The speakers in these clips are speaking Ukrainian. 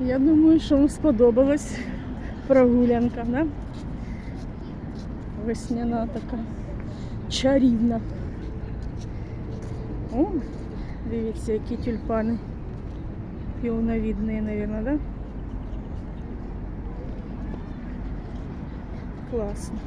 Я думаю, що вам сподобалась прогулянка, да? Весняна така чарівна. О, дивіться, які тюльпани. Півновідні, мабуть, да? Класно.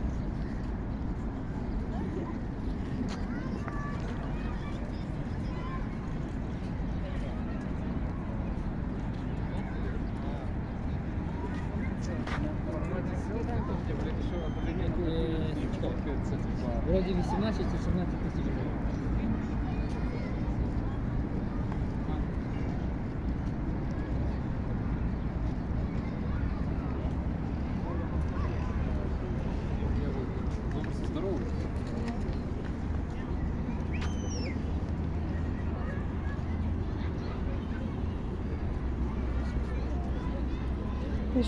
Вроде 18 и 17 тысяч гривен.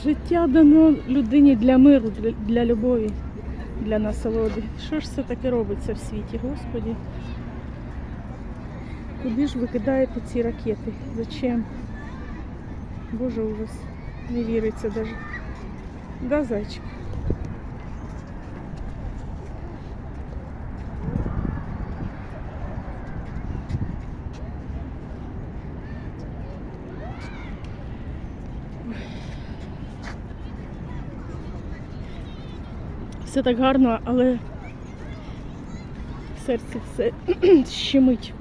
Життя дано людині для миру, для, любові, для насолоди. Що ж це таке робиться в світі, Господі? Куди ж ви кидаєте ці ракети? Зачем? Боже ужас. Не віриться даже. Да, зайчик? Все так гарно, але серце все щемить.